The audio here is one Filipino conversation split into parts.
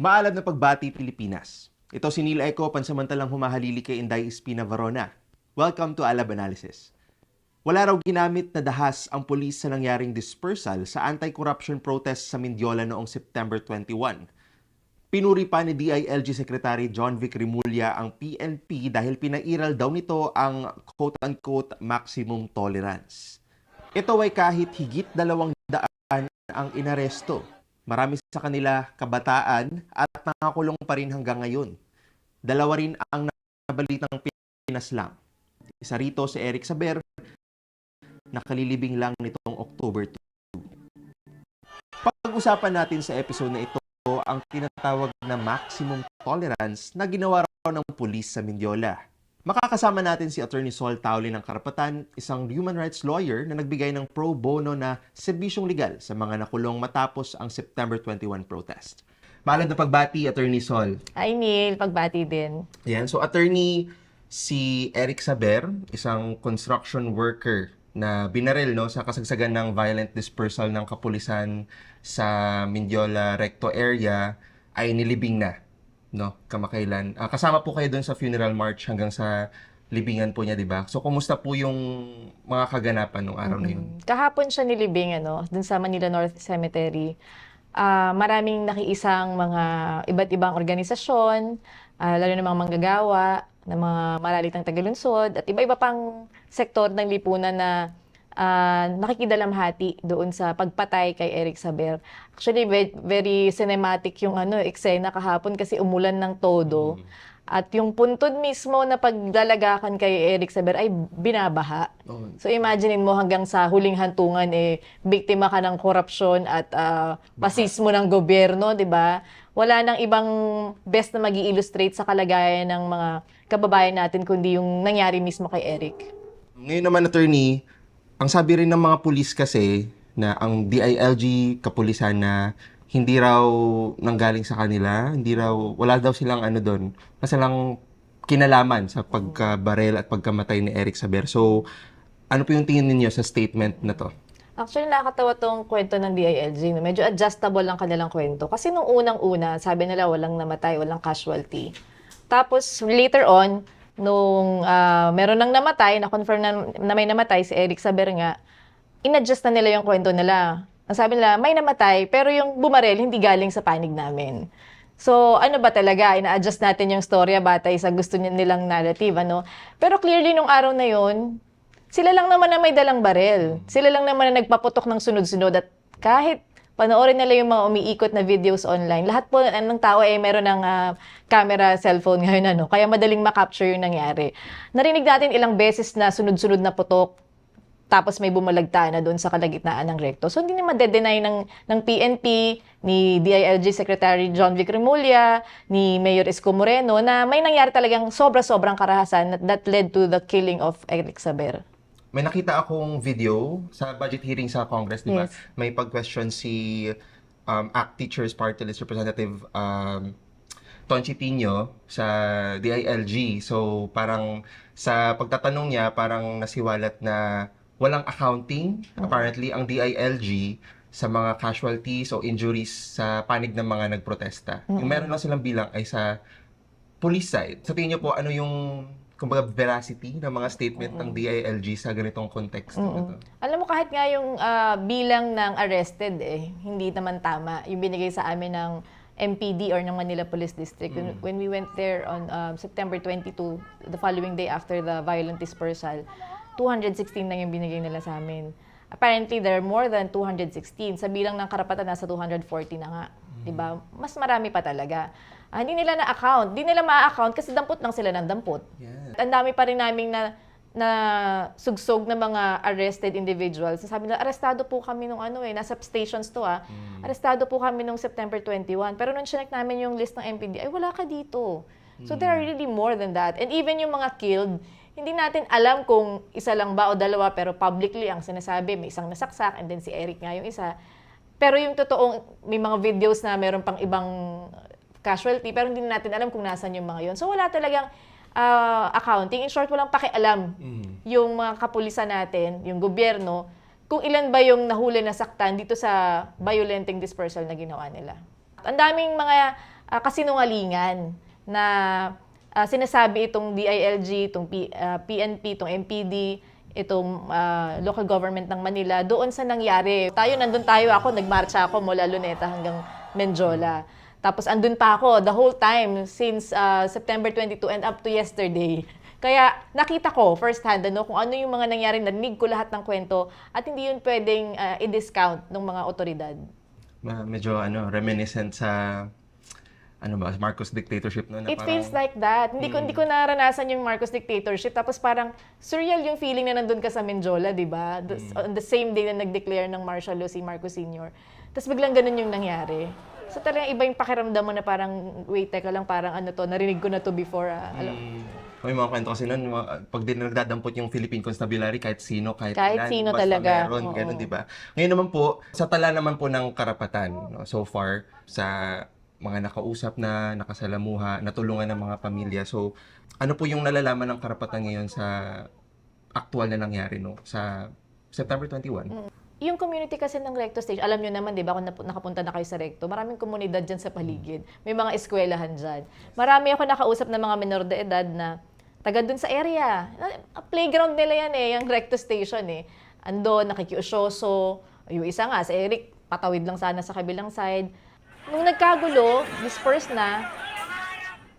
Maalab na pagbati Pilipinas. Ito si Neil Eco, pansamantalang humahalili kay Inday Espina Varona. Welcome to Alab Analysis. Wala raw ginamit na dahas ang pulis sa nangyaring dispersal sa anti-corruption protest sa Mindiola noong September 21. Pinuri pa ni DILG Secretary John Vic Rimulya ang PNP dahil pinairal daw nito ang quote-unquote maximum tolerance. Ito ay kahit higit dalawang daan ang inaresto. Marami sa kanila kabataan at nakakulong pa rin hanggang ngayon. Dalawa rin ang nabalitang pinaslang. Isa rito si Eric Saber, nakalilibing lang nitong October 2. Pag-usapan natin sa episode na ito ang tinatawag na maximum tolerance na ginawa raw ng pulis sa Mindiola. Makakasama natin si Attorney Sol Tauli ng Karapatan, isang human rights lawyer na nagbigay ng pro bono na serbisyong legal sa mga nakulong matapos ang September 21 protest. Maalam na pagbati, Attorney Sol. Hi Neil, pagbati din. Yan. So, attorney si Eric Saber, isang construction worker na binaril no sa kasagsagan ng violent dispersal ng kapulisan sa Mindiola Recto area ay nilibing na no kamakailan. Ah, kasama po kayo doon sa funeral march hanggang sa libingan po niya, 'di ba? So kumusta po yung mga kaganapan nung araw na yun? Kahapon siya nilibing ano, dun sa Manila North Cemetery. Ah, maraming nakiisang mga iba't ibang organisasyon, ah, lalo na mga manggagawa, ng mga malalitang tagalunsod, at iba-iba pang sektor ng lipunan na ah, nakikidalamhati doon sa pagpatay kay Eric Saber. Actually, ve- very cinematic yung ano, eksena kahapon kasi umulan ng todo. At yung puntod mismo na paglalagakan kay Eric Saber ay binabaha. Oh, So imaginein mo hanggang sa huling hantungan eh biktima ka ng korupsyon at ah, pasismo ng gobyerno, 'di ba? Wala nang ibang best na magi illustrate sa kalagayan ng mga kababayan natin kundi yung nangyari mismo kay Eric. Ngayon naman, attorney, ang sabi rin ng mga pulis kasi na ang DILG kapulisan na hindi raw nanggaling sa kanila, hindi raw, wala daw silang ano doon, kasi lang kinalaman sa pagkabarel at pagkamatay ni Eric Saber. So, ano po yung tingin ninyo sa statement na to? Actually, nakakatawa tong kwento ng DILG. No? Medyo adjustable lang kanilang kwento. Kasi nung unang-una, sabi nila walang namatay, walang casualty. Tapos later on, nung ah, meron nang namatay, na-confirm na, na may namatay, si Eric Saber nga, in-adjust na nila yung kwento nila. Ang sabi nila, may namatay, pero yung bumarel, hindi galing sa panig namin. So, ano ba talaga? Ina-adjust natin yung storya batay sa gusto nilang narrative, ano? Pero clearly, nung araw na yun, sila lang naman na may dalang barel. Sila lang naman na nagpaputok ng sunod-sunod at kahit panoorin nila yung mga umiikot na videos online, lahat po ng tao ay meron ng ah, camera, cellphone ngayon, ano? Kaya madaling makapture yung nangyari. Narinig natin ilang beses na sunod-sunod na putok, tapos may bumalagta na doon sa kalagitnaan ng recto. So hindi naman de-deny ng, ng PNP, ni DILG Secretary John Vic Remulla, ni Mayor Isko Moreno na may nangyari talagang sobra-sobrang karahasan that led to the killing of Eric Saber. May nakita akong video sa budget hearing sa Congress, di ba? Yes. May pag-question si um, ACT Teachers Party List Representative um, Tonchi Tino sa DILG. So, parang sa pagtatanong niya, parang nasiwalat na walang accounting, apparently, ang DILG sa mga casualties o injuries sa panig ng mga nagprotesta. Yung meron lang silang bilang ay sa police side. Sa tingin niyo po, ano yung kumbaga veracity ng mga statement ng DILG sa ganitong context na to? Alam mo, kahit nga yung ah, bilang ng arrested, eh, hindi naman tama. Yung binigay sa amin ng MPD or ng Manila Police District. When, when we went there on um, September 22, the following day after the violent dispersal, 216 lang yung binigay nila sa amin. Apparently, there are more than 216. Sa bilang ng karapatan, nasa 240 na nga. Diba? Mas marami pa talaga. Ah, hindi nila na-account. Hindi nila ma-account kasi dampot lang sila ng dampot. Yeah. Ang dami pa rin naming na na sugsog na mga arrested individuals. Sabi nila, arestado po kami nung ano eh, nasa stations to ah. Arestado po kami nung September 21. Pero nung chinek namin yung list ng MPD, ay wala ka dito. So there are really more than that. And even yung mga killed, hindi natin alam kung isa lang ba o dalawa, pero publicly ang sinasabi, may isang nasaksak, and then si Eric nga yung isa. Pero yung totoong, may mga videos na meron pang ibang casualty, pero hindi natin alam kung nasan yung mga yun. So wala talagang ah, accounting. In short, walang pakialam yung mga kapulisan natin, yung gobyerno, kung ilan ba yung nahuli na saktan dito sa violenting dispersal na ginawa nila. Ang daming mga ah, kasinungalingan na ah, sinasabi itong DILG, itong P- ah, PNP, itong MPD, itong ah, local government ng Manila doon sa nangyari. Tayo, nandun tayo ako, nagmarcha ako mula Luneta hanggang Menjola. Tapos andun pa ako the whole time since ah, September 22 and up to yesterday. Kaya nakita ko first hand ano, kung ano yung mga nangyari, narinig ko lahat ng kwento at hindi yun pwedeng ah, i-discount ng mga otoridad. Medyo ano, reminiscent sa ano ba, Marcos dictatorship no na It parang- feels like that. Hindi ko hindi ko naranasan yung Marcos dictatorship tapos parang surreal yung feeling na nandun ka sa Menjola, 'di ba? The- On the same day na nag-declare ng martial law si Marcos Sr. Tapos biglang ganun yung nangyari. So talagang iba yung pakiramdam mo na parang wait teka lang parang ano to, narinig ko na to before. ah. Alam, Mm. May mga kwento kasi nun, mga- pag din nagdadampot yung Philippine Constabulary, kahit sino, kahit, Kahit ilan, sino basta talaga. meron, Oo. ganun, di ba? Ngayon naman po, sa tala naman po ng karapatan, no, so far, sa mga nakausap na, nakasalamuha, natulungan ng mga pamilya. So, ano po yung nalalaman ng karapatan ngayon sa actual na nangyari, no? Sa September 21? Yung community kasi ng Recto Stage, alam nyo naman, di ba, kung nakapunta na kayo sa Recto, maraming komunidad dyan sa paligid. May mga eskwelahan dyan. Marami ako nakausap ng mga menor de edad na taga dun sa area. Ah, Playground nila yan eh, yung Recto Station eh. Ando, nakikiusyoso. Yung isa nga, si Eric, patawid lang sana sa kabilang side. Nung nagkagulo, dispersed na,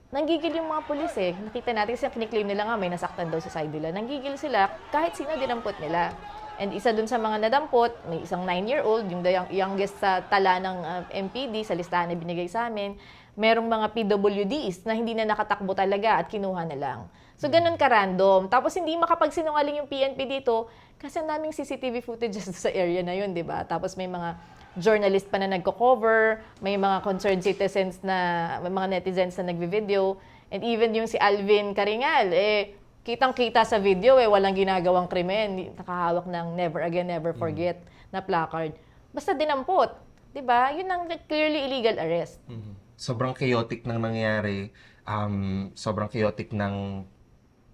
nanggigil yung mga pulis eh. Nakita natin kasi kiniklaim nila nga may nasaktan daw sa side nila. Nanggigil sila kahit sino dinampot nila. And isa dun sa mga nadampot, may isang 9-year-old, yung youngest sa tala ng uh, MPD, sa listahan na binigay sa amin, merong mga PWDs na hindi na nakatakbo talaga at kinuha na lang. So, ganun ka-random. Tapos, hindi makapagsinungaling yung PNP dito kasi ang daming CCTV footages sa area na yun, di ba? Tapos, may mga journalist pa na nagko-cover, may mga concerned citizens na, may mga netizens na nagvi-video, and even yung si Alvin Karingal, eh, kitang-kita sa video, eh, walang ginagawang krimen, nakahawak ng never again, never forget na placard. Basta dinampot, di ba? Yun ang clearly illegal arrest. Mhm. Sobrang chaotic ng nangyari. Um, sobrang chaotic ng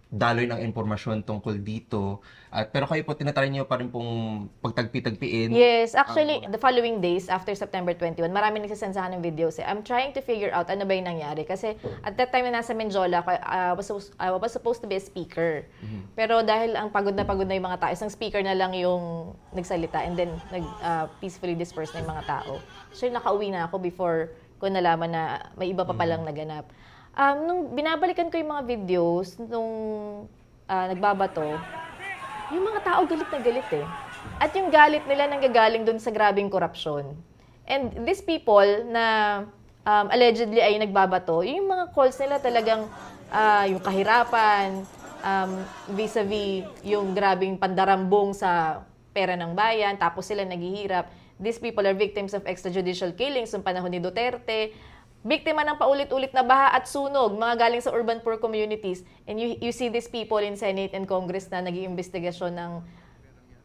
daloy ng impormasyon tungkol dito. At pero kayo po tinatry niyo pa rin pong pagtagpi-tagpiin. Yes, actually, the following days after September 21, marami nagsisend sa akin ng videos. Eh. I'm trying to figure out ano ba yung nangyari. Kasi at that time na nasa Menjola, ako, uh, was, I was supposed to be a speaker. Pero dahil ang pagod na pagod na yung mga tao, isang speaker na lang yung nagsalita and then nag, uh, peacefully disperse na yung mga tao. So nakauwi na ako before ko nalaman na may iba pa palang naganap. Um, nung binabalikan ko yung mga videos, nung ah, nagbabato, yung mga tao galit na galit eh. At yung galit nila nanggagaling dun sa grabing korupsyon. And these people na um, allegedly ay nagbabato, yung mga calls nila talagang ah, yung kahirapan, um, vis-a-vis yung grabing pandarambong sa pera ng bayan, tapos sila naghihirap. These people are victims of extrajudicial killings noong panahon ni Duterte. Biktima ng paulit-ulit na baha at sunog, mga galing sa urban poor communities. And you, you see these people in Senate and Congress na nag-iimbestigasyon ng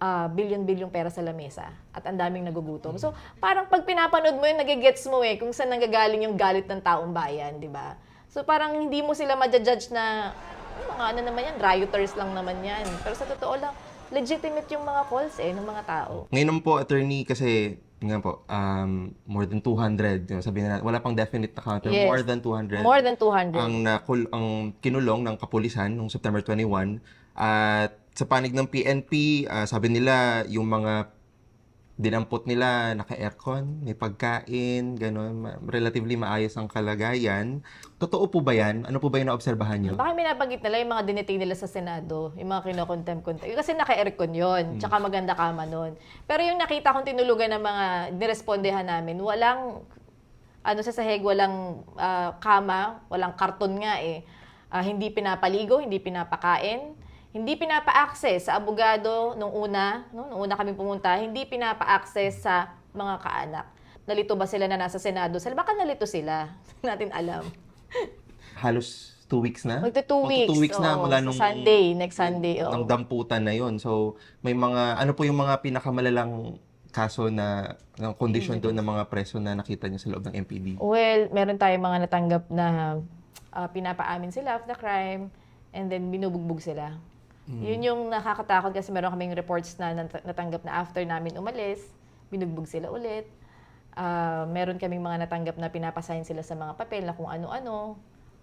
ah, bilyon-bilyong pera sa lamesa at ang daming nagugutom. So, parang pag pinapanood mo yun, nagigets mo eh kung saan nanggagaling yung galit ng taong bayan, di ba? So, parang hindi mo sila madjudge na, "Ay, mga ano naman yan, rioters lang naman yan. Pero sa totoo lang, legitimate yung mga calls eh, ng mga tao. Ngayon po, attorney, kasi nga po, um, more than 200, yung sabihin na, wala pang definite na count, pero Yes. more than 200 More than 200. ang nakul ang kinulong ng kapulisan noong September 21 at sa panig ng PNP ah, sabi nila yung mga dinampot nila naka-aircon, may pagkain, gano'n, relatively maayos ang kalagayan. Totoo po ba yan? Ano po ba yung naobserbahan nyo? Baka minabanggit nila yung mga dinetain nila sa Senado, yung mga kinokontempt-contempt. Kasi naka-aircon yun, tsaka maganda kama nun. Pero yung nakita kong tinulugan ng mga nirespondehan namin, walang, ano sa sahig, walang ah, kama, walang karton nga eh. Ah, hindi pinapaligo, hindi pinapakain, hindi pinapa-access sa abogado nung una, no, nung una kami pumunta, hindi pinapa-access sa mga kaanak. Nalito ba sila na nasa Senado? Sila, baka nalito sila. Hindi natin alam. Halos two weeks na? Magto two weeks. Magto two weeks na oo, mula nung Sunday, next Sunday. oo. ng damputan na yon. So, may mga, ano po yung mga pinakamalalang kaso na, ng condition doon ng mga preso na nakita niyo sa loob ng MPD? Well, meron tayong mga natanggap na ah, pinapaamin sila of the crime and then binubugbog sila. Yun yung nakakatakot kasi meron kaming reports na nat- natanggap na after namin umalis, binugbog sila ulit. Ah, meron kaming mga natanggap na pinapasign sila sa mga papel na kung ano-ano.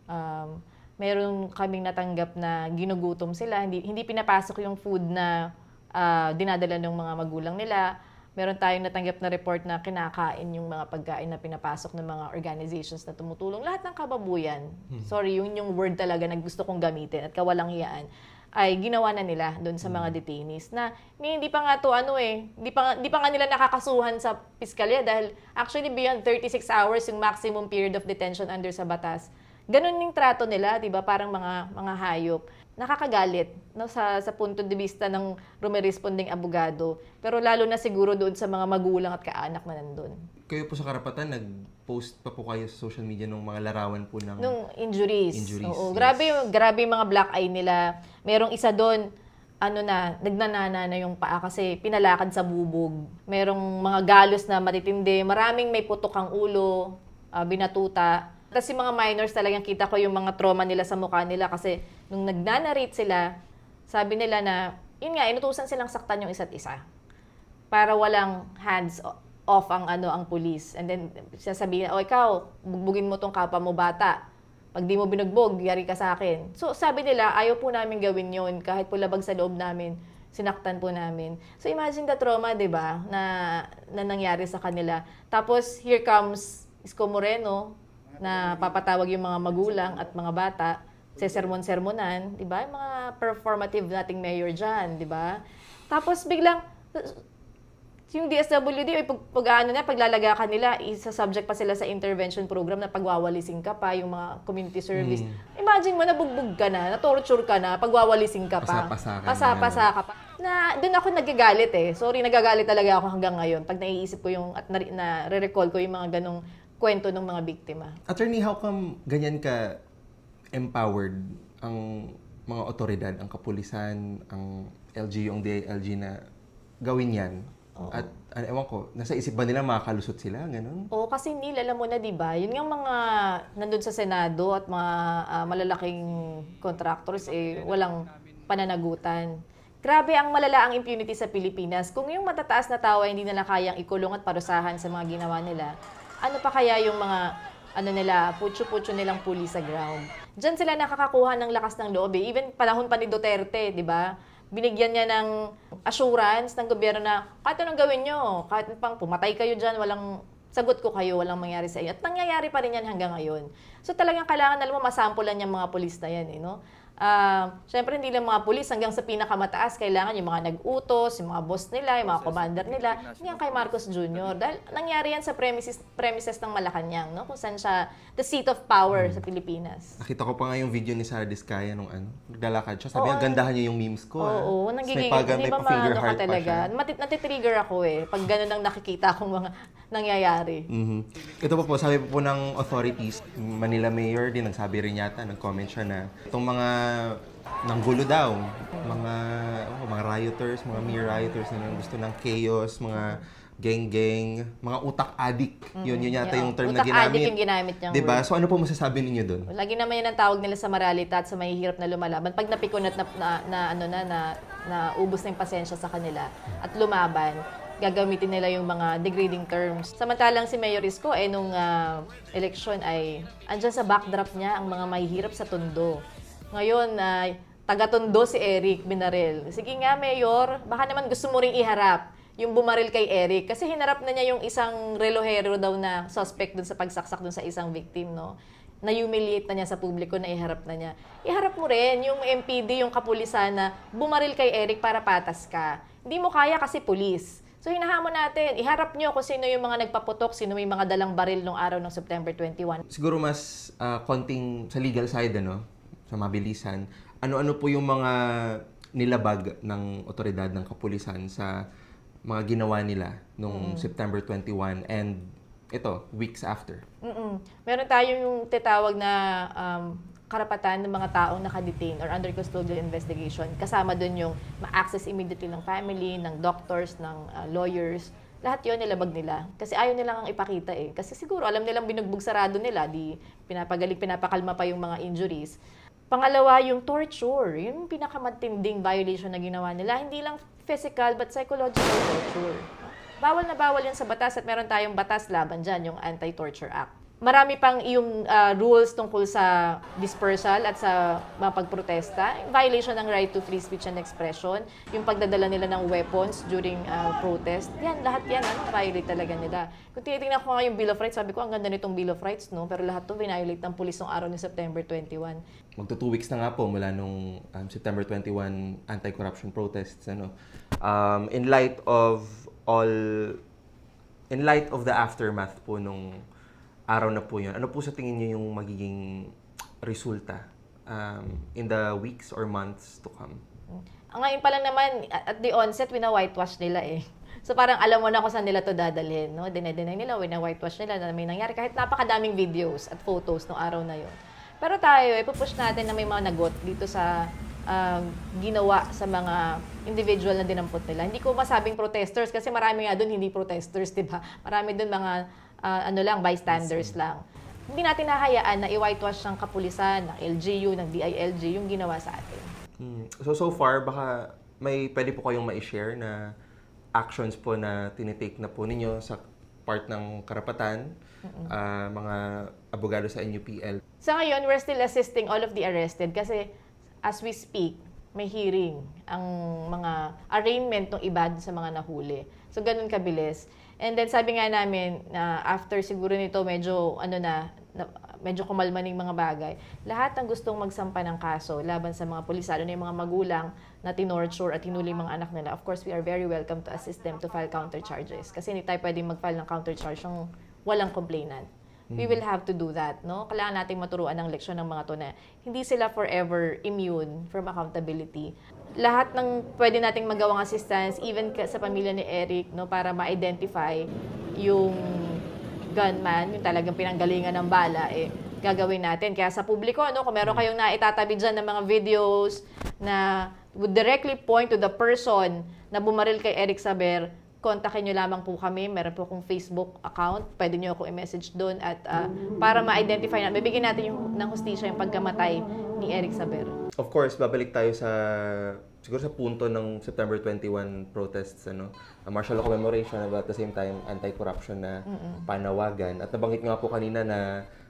Um, meron kaming natanggap na ginugutom sila, hindi, hindi pinapasok yung food na ah, dinadala ng mga magulang nila. Meron tayong natanggap na report na kinakain yung mga pagkain na pinapasok ng mga organizations na tumutulong. Lahat ng kababuyan, sorry, yun yung word talaga na gusto kong gamitin at kawalang hiyaan, ay ginawa na nila doon sa mga detainees na hindi pa nga to ano eh, hindi pa, hindi pa nga nila nakakasuhan sa piskalya dahil actually beyond 36 hours yung maximum period of detention under sa batas. Ganun yung trato nila, 'di ba? Parang mga mga hayop. Nakakagalit no sa sa punto de vista ng rumiresponding abogado, pero lalo na siguro doon sa mga magulang at kaanak na nandun. Kayo po sa karapatan, nag-post pa po kayo sa social media ng mga larawan po ng... Nung injuries. Injuries, Oo, yes. grabe, grabe yung mga black eye nila. Merong isa doon, ano na, nagnanana na yung paa kasi pinalakad sa bubog. Merong mga galos na matitindi. Maraming may putok ang ulo, ah, binatuta. Tapos yung mga minors talagang kita ko yung mga trauma nila sa mukha nila kasi nung nagnanarate sila, sabi nila na, yun nga, inutusan silang saktan yung isa't isa para walang hands off ang ano ang pulis. And then sasabihin, "O ikaw, bugbugin mo tong kapwa mo bata. Pag di mo binugbog, yari ka sa akin." So sabi nila, ayaw po namin gawin 'yon kahit po labag sa loob namin. Sinaktan po namin. So imagine the trauma, 'di ba, na, na nangyari sa kanila. Tapos here comes Isko Moreno na papatawag yung mga magulang at mga bata sesermon-sermonan, 'di ba? Mga performative nating mayor diyan, 'di ba? Tapos biglang yung DSWD, ay pag, pag ano na, paglalaga ka nila, isa subject pa sila sa intervention program na pagwawalising ka pa, yung mga community service. Imagine mo, nabugbog ka na, na-torture ka na, pagwawalising ka pa. Pasapasa ka na, Pasapasa ka pa. Na, doon ako nagagalit eh. Sorry, nagagalit talaga ako hanggang ngayon. Pag naiisip ko yung, at na, na recall ko yung mga ganong kwento ng mga biktima. Attorney, how come ganyan ka empowered ang mga otoridad, ang kapulisan, ang LG, yung DILG na gawin yan? At ano, ewan ko, nasa isip ba nila makakalusot sila? Ganun? Oo, kasi Neil, alam mo na, di ba? Yun yung mga nandun sa Senado at mga ah, malalaking contractors, eh, walang pananagutan. Grabe ang malala ang impunity sa Pilipinas. Kung yung matataas na tao ay hindi nila kayang ikulong at parusahan sa mga ginawa nila, ano pa kaya yung mga ano nila, putyo-putyo nilang puli sa ground. Diyan sila nakakakuha ng lakas ng loob. Eh. Even panahon pa ni Duterte, di ba? Binigyan niya ng assurance ng gobyerno na kahit anong gawin nyo, kahit pang pumatay kayo dyan, walang sagot ko kayo, walang mangyari sa inyo. At nangyayari pa rin yan hanggang ngayon. So talagang kailangan, alam mo, masampulan yung mga pulis na yan, eh, no? Ah, Siyempre, hindi lang mga pulis, hanggang sa pinakamataas, kailangan yung mga nag-utos, yung mga boss nila, yung mga commander nila. Yan kay Marcos Jr. Dahil nangyari yan sa premises, premises ng Malacanang, no? Kung saan siya, the seat of power sa Pilipinas. Nakita ko pa nga yung video ni Sarah Diskaya nung ano, naglalakad siya. Sabi niya, gandahan niya yung memes ko. ah. Oo, nagiging, may, paga, hindi ba maano ka talaga? siya. Mati- natitrigger ako eh, pag ganun ang nakikita kong mga nangyayari. Mhm. Ito pa po, sabi po po ng authorities, Manila Mayor din, nagsabi rin yata, nag-comment siya na itong mga nanggulo daw, mga oh, mga rioters, mga mere rioters na gusto ng chaos, mga gang-gang, mga utak addict. Yun, yun yata Yeah, yung term utak na ginamit. addict yung ginamit niyang Diba? word. So ano po masasabi ninyo doon? Lagi naman yan ang tawag nila sa morality at sa mahihirap na lumalaban. Pag napikon at na, na, na, ano na, na, na ubos na yung pasensya sa kanila at lumaban, gagamitin nila yung mga degrading terms. Samantalang si Mayor Isko, eh, nung ah, election ay, andyan sa backdrop niya ang mga mahihirap sa Tondo. Ngayon, na taga-Tondo si Eric Binarel. Sige nga, Mayor, baka naman gusto mo ring iharap yung bumaril kay Eric kasi hinarap na niya yung isang relohero daw na suspect dun sa pagsaksak dun sa isang victim, no? Na-humiliate na niya sa publiko na iharap na niya. Iharap mo rin yung MPD, yung kapulisan na bumaril kay Eric para patas ka. Hindi mo kaya kasi pulis. So hinahamon natin, iharap nyo kung sino yung mga nagpaputok, sino may mga dalang baril nung araw ng September 21. Siguro mas ah, konting sa legal side, ano, sa mabilisan, ano-ano po yung mga nilabag ng otoridad ng kapulisan sa mga ginawa nila nung September 21 and ito, weeks after. Mm-mm. Meron tayong yung titawag na um, karapatan ng mga taong nakadetain or under custodial investigation. Kasama doon yung ma-access immediately ng family, ng doctors, ng uh, lawyers. Lahat yon nilabag nila. Kasi ayaw nilang ang ipakita eh. Kasi siguro alam nilang binugbog sarado nila, di pinapagaling, pinapakalma pa yung mga injuries. Pangalawa, yung torture. Yun yung pinakamatinding violation na ginawa nila. Hindi lang physical but psychological torture. Bawal na bawal yan sa batas at meron tayong batas laban dyan, yung Anti-Torture Act. Marami pang yung ah, rules tungkol sa dispersal at sa mga pagprotesta. Violation ng right to free speech and expression. Yung pagdadala nila ng weapons during ah, protest. Yan, lahat yan, ano, violate talaga nila. Kung tinitingnan ko nga yung Bill of Rights, sabi ko, ang ganda nitong Bill of Rights, no? Pero lahat to violate ng pulis ng araw ni September 21. Magto two weeks na nga po mula nung um, September 21 anti-corruption protests. Ano? Um, in light of all, in light of the aftermath po nung araw na po yun, ano po sa tingin niyo yung magiging resulta um, in the weeks or months to come? Ang ngayon pa lang naman, at the onset, wina-whitewash nila eh. So parang alam mo na kung saan nila to dadalhin, no? Dinedenay nila, wina-whitewash nila na may nangyari kahit napakadaming videos at photos ng araw na yon. Pero tayo, ipupush natin na may mga nagot dito sa um, ginawa sa mga individual na dinampot nila. Hindi ko masabing protesters kasi marami nga doon hindi protesters, di ba? Marami doon mga ah, ano lang, bystanders lang. Hindi natin nahayaan na i-whitewash ng kapulisan, ng LGU, ng DILG, yung ginawa sa atin. Hmm. So, so far, baka may pwede po kayong ma-share na actions po na tinitake na po ninyo sa part ng karapatan, ah, mga abogado sa NUPL. Sa ngayon, we're still assisting all of the arrested kasi as we speak, may hearing ang mga arraignment ng iba sa mga nahuli. So, ganun kabilis. And then, sabi nga namin na after siguro nito, medyo, ano na, na medyo kumalma ng mga bagay. Lahat ng gustong magsampa ng kaso laban sa mga pulis, lalo na yung mga magulang na tinorture at hinuli mga anak nila, of course, we are very welcome to assist them to file counter charges. Kasi hindi tayo pwedeng mag-file ng counter charge yung walang complainant we will have to do that, no? Kailangan nating maturuan ng leksyon ng mga to na hindi sila forever immune from accountability. Lahat ng pwede nating magawang assistance, even sa pamilya ni Eric, no, para ma-identify yung gunman, yung talagang pinanggalingan ng bala, eh, gagawin natin. Kaya sa publiko, no, kung meron kayong naitatabi dyan ng mga videos na would directly point to the person na bumaril kay Eric Saber, kontakin nyo lamang po kami. Meron po akong Facebook account. Pwede nyo ako i-message doon at ah, para ma-identify na, bibigyan natin yung, ng hustisya yung pagkamatay ni Eric Saber. Of course, babalik tayo sa siguro sa punto ng September 21 protests ano, a martial law commemoration but at the same time anti-corruption na panawagan. At nabanggit nga po kanina na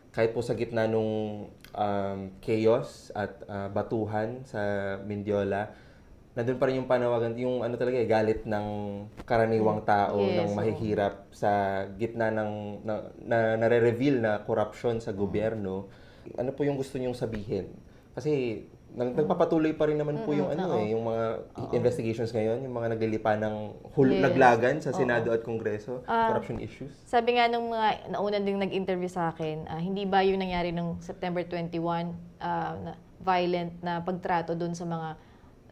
kahit po sa gitna nung um, chaos at uh, batuhan sa Mindiola, nandun pa rin yung panawagan, yung ano talaga eh, galit ng karaniwang tao, Yes, ng mahihirap sa gitna ng na, na nare-reveal na korupsyon sa gobyerno. Ano po yung gusto niyong sabihin? Kasi nag, nagpapatuloy pa rin naman po yung ano eh, yung mga investigations ngayon, yung mga naglilipa ng hul- Yes. naglagan sa. Senado at Kongreso, Ah, corruption issues. Sabi nga nung mga nauna ding nag-interview sa akin, ah, hindi ba yung nangyari nung September 21 ah, na violent na pagtrato doon sa mga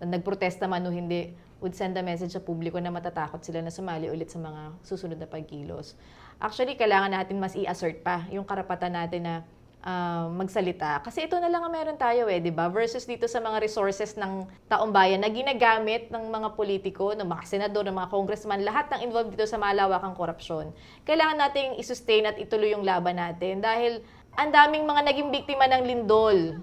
nagprotesta man o hindi would send a message sa publiko na matatakot sila na sumali ulit sa mga susunod na pagkilos. Actually, kailangan natin mas i-assert pa yung karapatan natin na ah, magsalita. Kasi ito na lang ang meron tayo eh, di ba? Versus dito sa mga resources ng taong bayan na ginagamit ng mga politiko, ng mga senador, ng mga congressman, lahat ng involved dito sa malawakang korupsyon. Kailangan nating i-sustain at ituloy yung laban natin dahil ang daming mga naging biktima ng lindol.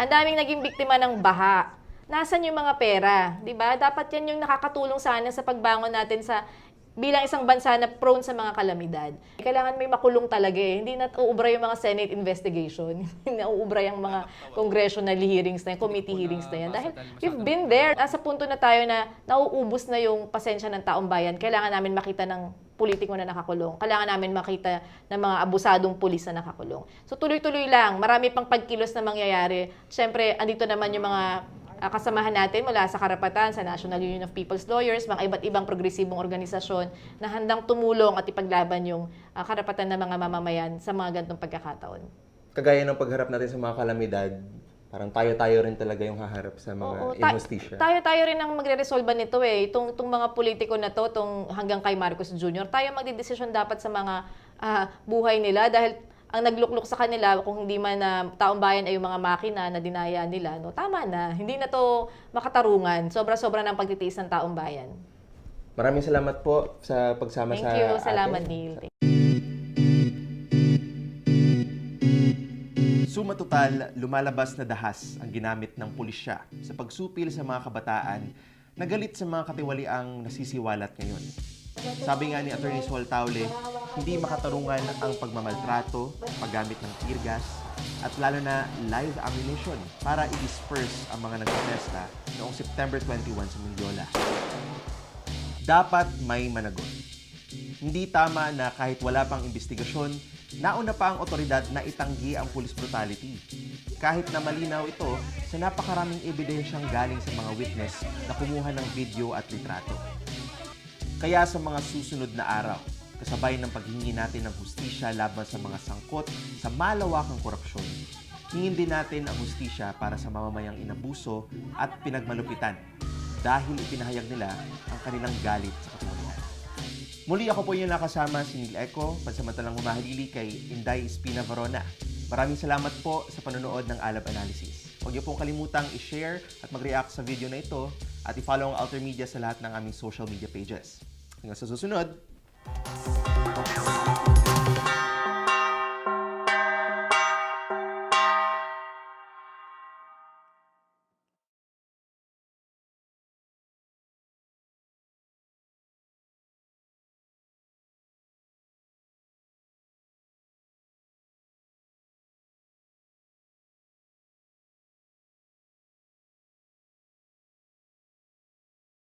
Ang daming naging biktima ng baha. Nasaan yung mga pera? 'Di ba? Dapat yan yung nakakatulong sana sa pagbangon natin sa bilang isang bansa na prone sa mga kalamidad. Kailangan may makulong talaga eh. Hindi na uubra yung mga Senate investigation. Hindi na uubra yung mga congressional hearings na yan, committee hearings na yan. Dahil we've been there. Nasa punto na tayo na nauubos na yung pasensya ng taong bayan. Kailangan namin makita ng politiko na nakakulong. Kailangan namin makita ng mga abusadong pulis na nakakulong. So tuloy-tuloy lang. Marami pang pagkilos na mangyayari. Siyempre, andito naman yung mga uh, kasamahan natin mula sa karapatan, sa National Union of People's Lawyers, mga iba't ibang progresibong organisasyon na handang tumulong at ipaglaban yung uh, karapatan ng mga mamamayan sa mga gantong pagkakataon. Kagaya ng pagharap natin sa mga kalamidad, parang tayo-tayo rin talaga yung haharap sa mga Oo, ta- injustisya. tayo-tayo rin ang magre-resolve nito eh. Itong, itong mga politiko na to, itong hanggang kay Marcos Jr., tayo magdidesisyon dapat sa mga ah, buhay nila dahil ang naglukluk sa kanila, kung hindi man na taong bayan ay yung mga makina na dinaya nila, no, tama na. Hindi na to makatarungan. Sobra-sobra ng pagtitiis ng taong bayan. Maraming salamat po sa pagsama Thank sa you. Salamat, atin. Neil. Sumatotal, lumalabas na dahas ang ginamit ng pulisya sa pagsupil sa mga kabataan na galit sa mga katiwaliang nasisiwalat ngayon. Sabi nga ni Attorney Sol Taule, hindi makatarungan ang pagmamaltrato, paggamit ng tear gas, at lalo na live ammunition para i-disperse ang mga nagprotesta noong September 21 sa Mindiola. Dapat may managot. Hindi tama na kahit wala pang investigasyon, nauna pa ang otoridad na itanggi ang police brutality. Kahit na malinaw ito sa napakaraming ebidensyang galing sa mga witness na kumuha ng video at litrato. Kaya sa mga susunod na araw, kasabay ng paghingi natin ng hustisya laban sa mga sangkot sa malawakang korupsyon, hingin din natin ang hustisya para sa mamamayang inabuso at pinagmalupitan dahil ipinahayag nila ang kanilang galit sa katiwalian. Muli ako po yung nakasama si Neil Eco, pansamantalang humahalili kay Inday Espina Varona. Maraming salamat po sa panonood ng Alab Analysis. Huwag niyo pong kalimutang i-share at mag-react sa video na ito at i-follow ang Alter Media sa lahat ng aming social media pages. Hanggang sa susunod!